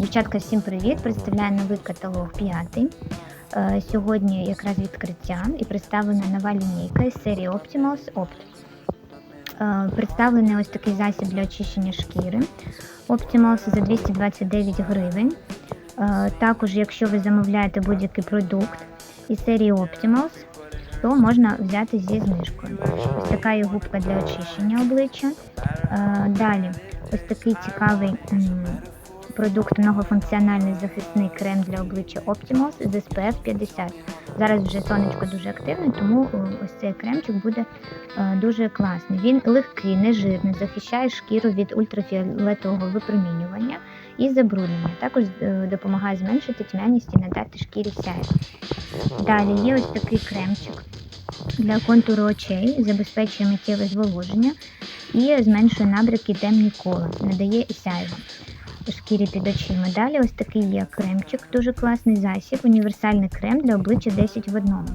Дівчатка, всім привіт! Представляю новий каталог п'ятий. Е, Сьогодні якраз відкриття і представлена нова лінійка із серії Optimals Opt. Е, Представлений ось такий засіб для очищення шкіри. Optimals за 229 гривень. Е, Також, якщо ви замовляєте будь-який продукт із серії Optimals, то можна взяти зі знижкою. Ось така є губка для очищення обличчя. Далі ось такий цікавий продукт многофункціональний захисний крем для обличчя Optimals з SPF 50. Зараз вже сонечко дуже активне, тому ось цей кремчик буде е, дуже класний. Він легкий, нежирний, захищає шкіру від ультрафіолетового випромінювання і забруднення. Також е, допомагає зменшити тьмяність і надати шкірі сяйво. Далі є ось такий кремчик для контуру очей, забезпечує миттєве зволоження і зменшує набряки темні кола, надає сяйво шкірі під очима. Далі ось такий є кремчик, дуже класний засіб, універсальний крем для обличчя 10 в одному.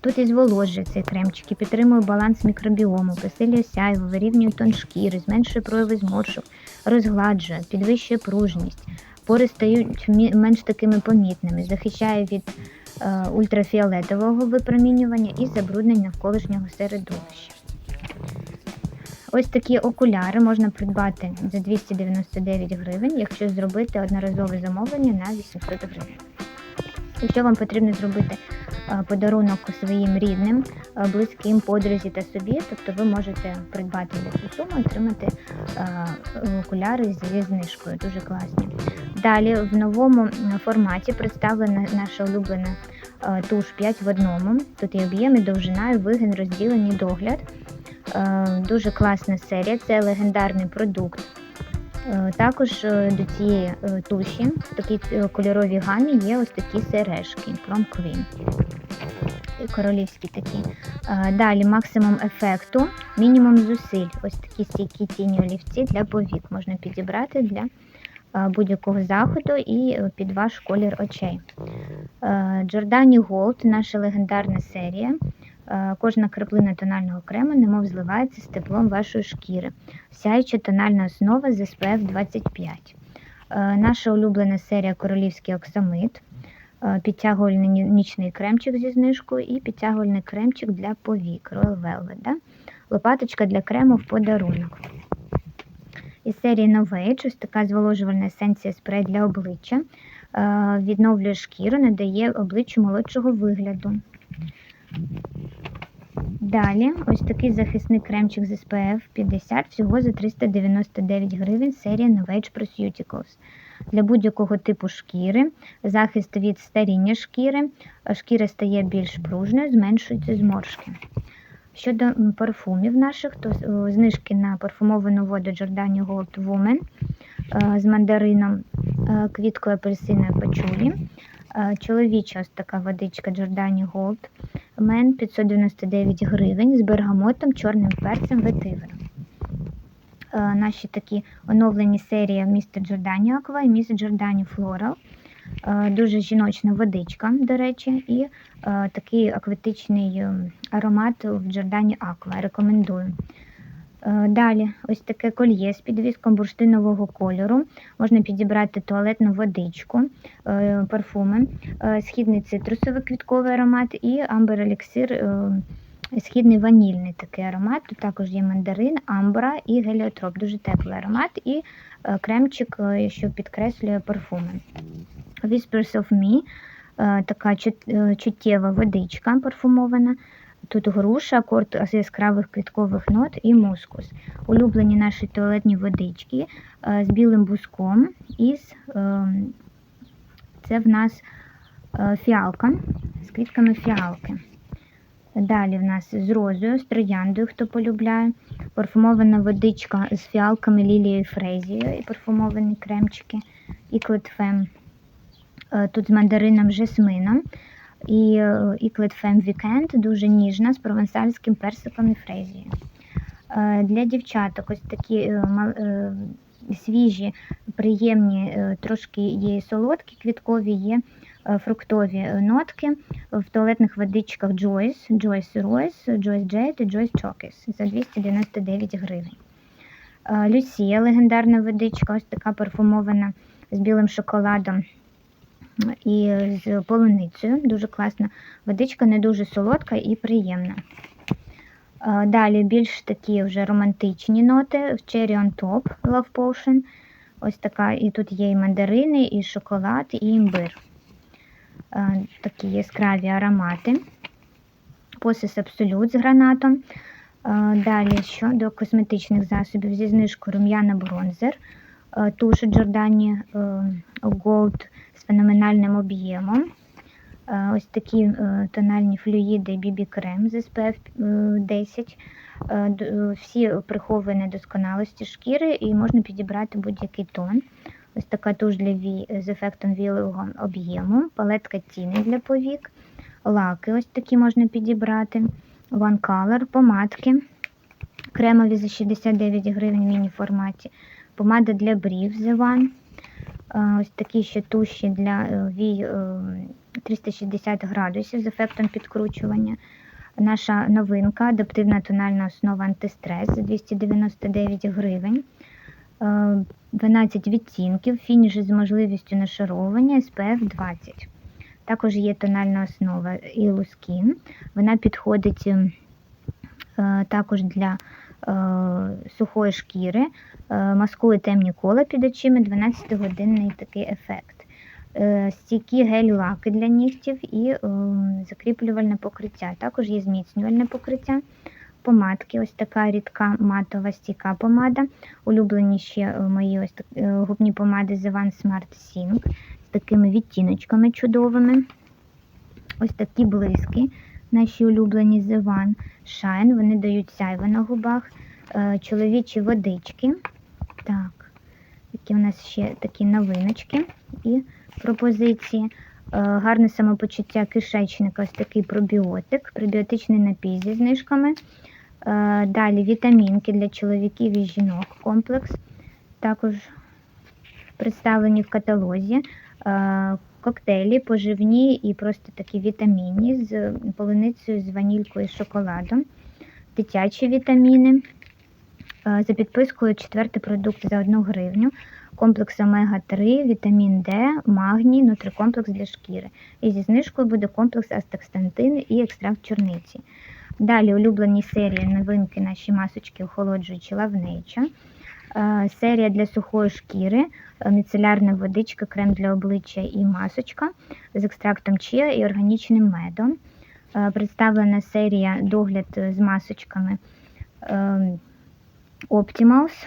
Тут і зволожує цей кремчик, і підтримує баланс мікробіому, посилює сяйво, вирівнює тон шкіри, зменшує прояви зморшок, розгладжує, підвищує пружність. Пори стають менш такими помітними, захищає від е, ультрафіолетового випромінювання і забруднень навколишнього середовища. Ось такі окуляри можна придбати за 299 гривень, якщо зробити одноразове замовлення на 800 гривень. Якщо вам потрібно зробити е, подарунок своїм рідним, е, близьким, подрузі та собі, тобто ви можете придбати за цю суму і отримати е, окуляри зі знижкою. Дуже класні. Далі в новому форматі представлена наша улюблена туш 5 в одному. Тут і об'єм, і довжина, і вигін, розділені догляд. Е, Дуже класна серія, це легендарний продукт. Е, Також е, до цієї туші в такій кольоровій гамі є ось такі сережки Prom Queen. Королівські такі. Далі максимум ефекту, мінімум зусиль. Ось такі стійкі тіні олівці для повік можна підібрати для будь-якого заходу і під ваш колір очей. Giordani Gold, наша легендарна серія. Е, Кожна краплина тонального крему немов зливається з теплом вашої шкіри. Сяюча тональна основа з SPF 25. Е, Наша улюблена серія Королівський оксамит. Е, Підтягувальний нічний кремчик зі знижкою і підтягувальний кремчик для повік Royal Velvet. Да? Лопаточка для крему в подарунок. Із серії Novage ось така зволожувальна есенція спрей для обличчя. Е, Відновлює шкіру, надає обличчю молодшого вигляду. Далі, ось такий захисний кремчик з SPF 50 всього за 399 гривень серія Novage Proceuticals. Для будь-якого типу шкіри, захист від старіння шкіри, шкіра стає більш пружною, зменшуються зморшки. Щодо парфумів наших, то е, знижки на парфумовану воду Giordani Gold Woman е, з мандарином, е, квіткою апельсина пачулі. Чоловіча ось така водичка Giordani Gold Мен 599 гривень з бергамотом, чорним перцем, ветивером. Е, Наші такі оновлені серії містер Джордані Аква і Містер Джордані Floral. Е, Дуже жіночна водичка, до речі, і е, такий акватичний е, аромат в Джордані Аква. Рекомендую. Е, Далі, ось таке кольє з підвіском бурштинового кольору. Можна підібрати туалетну водичку, е, парфуми, е, східний цитрусовий квітковий аромат і амбер еліксир, е, східний ванільний такий аромат. Тут також є мандарин, амбра і геліотроп. Дуже теплий аромат і кремчик, що підкреслює парфуми. Whispers of Me, така чуттєва водичка парфумована. Тут груша, акорд з яскравих квіткових нот і мускус. Улюблені наші туалетні водички е, з білим буском і е, це в нас е, фіалка з квітками фіалки. Далі в нас з розою, з трояндою, хто полюбляє. Парфумована водичка з фіалками, лілією фрезією, і парфумовані кремчики, і клетфем. Е, Тут з мандарином жасмином. І Іклет Фем Вікенд дуже ніжна з провансальським персиком і фрезією. Е, Для дівчаток ось такі е, е, свіжі, приємні, трошки є солодкі, квіткові, є фруктові нотки в туалетних водичках Joyce, Joyce Rose, Joyce Jade і Joyce Chokis за 299 гривень. Люсія, легендарна водичка, ось така парфумована з білим шоколадом і з полуницею. Дуже класна водичка, не дуже солодка і приємна. Е, Далі більш такі вже романтичні ноти. Cherry on Top Love Potion. Ось така, і тут є і мандарини, і шоколад, і імбир. Е, Такі яскраві аромати. Посис Абсолют з гранатом. Е, Далі щодо косметичних засобів зі знижкою рум'яна бронзер, е, туш Giordani е, Gold з феноменальним об'ємом. Е, Ось такі тональні флюїди BB крем з SPF е, 10. Е, д- е, Всі приховують недосконалості шкіри і можна підібрати будь-який тон. Ось така туш для вій з ефектом віялового об'єму, палетка тіни для повік, лаки ось такі можна підібрати, One Color, помадки, кремові за 69 гривень в міні-форматі, помада для брів The Е, ось такі ще туші для е, вій е, 360 градусів з ефектом підкручування. Наша новинка адаптивна тональна основа антистрес за 299 гривень. Е, 12 відтінків, фініш з можливістю нашаровування SPF 20. Також є тональна основа Illu Skin. Вона підходить е, також для е, сухої шкіри, е, маскує темні кола під очима, 12-годинний такий ефект. Е, Стійкі гель-лаки для нігтів і е, закріплювальне покриття. Також є зміцнювальне покриття. Помадки, ось така рідка матова стійка помада. Улюблені ще е, мої ось так, е, губні помади The One Smart Sync з такими відтіночками чудовими. Ось такі блиски, наші улюблені The One Shine. Вони дають сяйво на губах. Е, Чоловічі водички. Так, які у нас ще такі новиночки і пропозиції. Е, Гарне самопочуття кишечника, ось такий пробіотик, пробіотичний напій зі знижками. Е, Далі вітамінки для чоловіків і жінок комплекс. Також представлені в каталозі. Е, Коктейлі поживні і просто такі вітамінні з полуницею, з ванількою і шоколадом. Дитячі вітаміни. Е, За підпискою четвертий продукт за 1 гривню. Комплекс омега-3, вітамін Д, магній, нутрикомплекс для шкіри. І зі знижкою буде комплекс астакстантин і екстракт чорниці. Далі улюблені серії новинки наші масочки охолоджуючі лавнеча. Серія для сухої шкіри, е, міцелярна водичка, крем для обличчя і масочка з екстрактом чия і органічним медом. Е, Представлена серія догляд з масочками е, Optimals.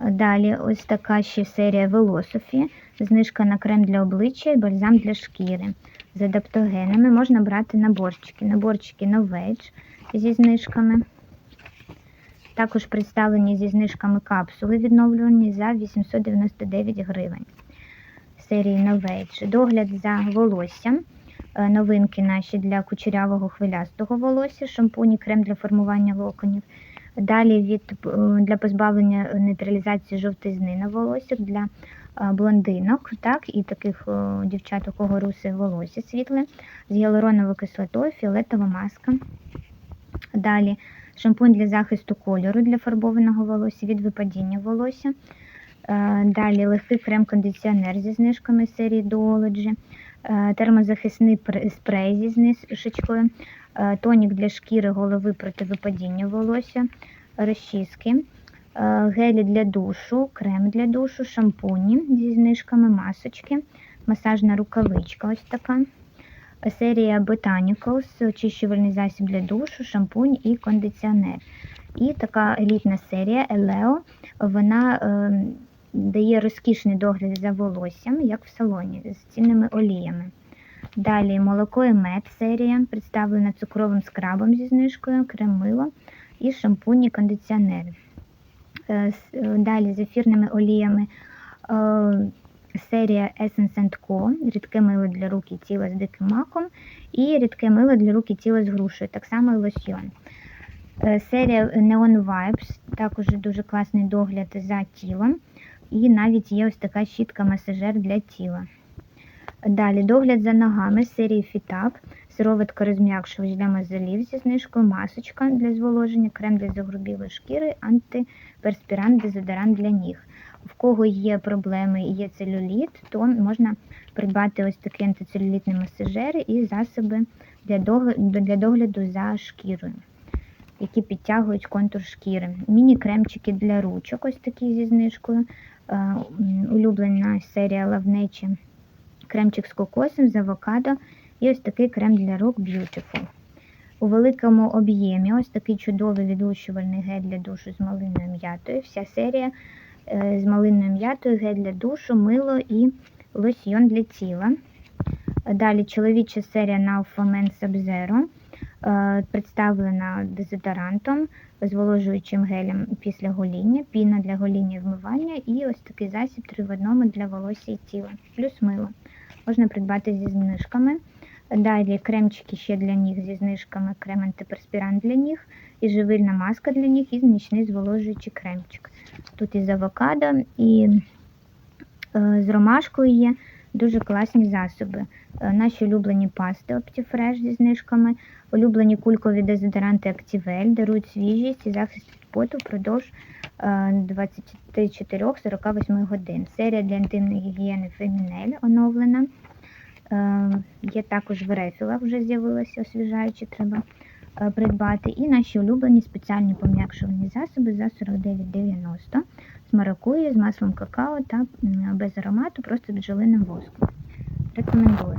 Далі ось така ще серія Velosophy, знижка на крем для обличчя і бальзам для шкіри. З адаптогенами можна брати наборчики. Наборчики Novage зі знижками. Також представлені зі знижками капсули відновлювані за 899 гривень. Серії Novage. Догляд за волоссям. Е, Новинки наші для кучерявого хвилястого волосся, шампуні, крем для формування локонів. Далі від, е, для позбавлення нейтралізації жовтизни на волоссях для е, блондинок, так, і таких дівчат, у кого руси волосся світле, з гіалуроновою кислотою, фіолетова маска. Далі шампунь для захисту кольору для фарбованого волосся від випадіння волосся. Е, Далі легкий крем-кондиціонер зі знижками серії Duology, Е, термозахисний спрей зі знижкою, Е, тонік для шкіри голови проти випадіння волосся, розчіски, гелі для душу, крем для душу, шампуні зі знижками, масочки, масажна рукавичка ось така. Серія Botanicals, очищувальний засіб для душу, шампунь і кондиціонер. І така елітна серія Елео, вона е, дає розкішний догляд за волоссям, як в салоні, з цінними оліями. Далі молоко і мед серія, представлена цукровим скрабом зі знижкою, крем-мило і шампунь і кондиціонер. Е, е, Далі з ефірними оліями е, серія Essence Co, рідке мило для рук і тіла з диким маком, і рідке мило для рук і тіла з грушею, так само і лосьйон. Е, Серія Neon Vibes, також дуже класний догляд за тілом. І навіть є ось така щітка масажер для тіла. Далі догляд за ногами серії Фітап, сироватка розм'якшувач для мозолів зі знижкою, масочка для зволоження, крем для загрубілої шкіри, антиперспірант, дезодорант для ніг. В кого є проблеми і є целюліт, то можна придбати ось такі антицелюлітні масажери і засоби для догляду, за шкірою, які підтягують контур шкіри. Міні-кремчики для ручок, ось такі зі знижкою. Е, Улюблена серія лавнечі кремчик з кокосом, з авокадо і ось такий крем для рук Beautiful. У великому об'ємі ось такий чудовий відлущувальний гель для душу з малиною м'ятою. Вся серія з малиною м'ятою, гель для душу, мило і лосьйон для тіла. Далі чоловіча серія Alpha Men Sub-Zero, е, представлена дезодорантом, зволожуючим гелем після гоління, піна для гоління і вмивання і ось такий засіб 3 в одному для волосся і тіла, плюс мило. Можна придбати зі знижками. Далі кремчики ще для ніг зі знижками, крем антиперспірант для ніг, і живильна маска для ніг, і нічний зволожуючий кремчик. Тут із авокадо і е, з ромашкою є дуже класні засоби. Е, Наші улюблені пасти Optifresh зі знижками, улюблені кулькові дезодоранти Activell дарують свіжість і захист від поту впродовж е, 24-48 годин. Серія для інтимної гігієни Feminel оновлена. Е, Є також в рефілах вже з'явилося, освіжаючі треба е, придбати. І наші улюблені спеціальні пом'якшувальні засоби за 49,90 з маракуєю, з маслом какао та без аромату, просто бджолиним воском. Рекомендую.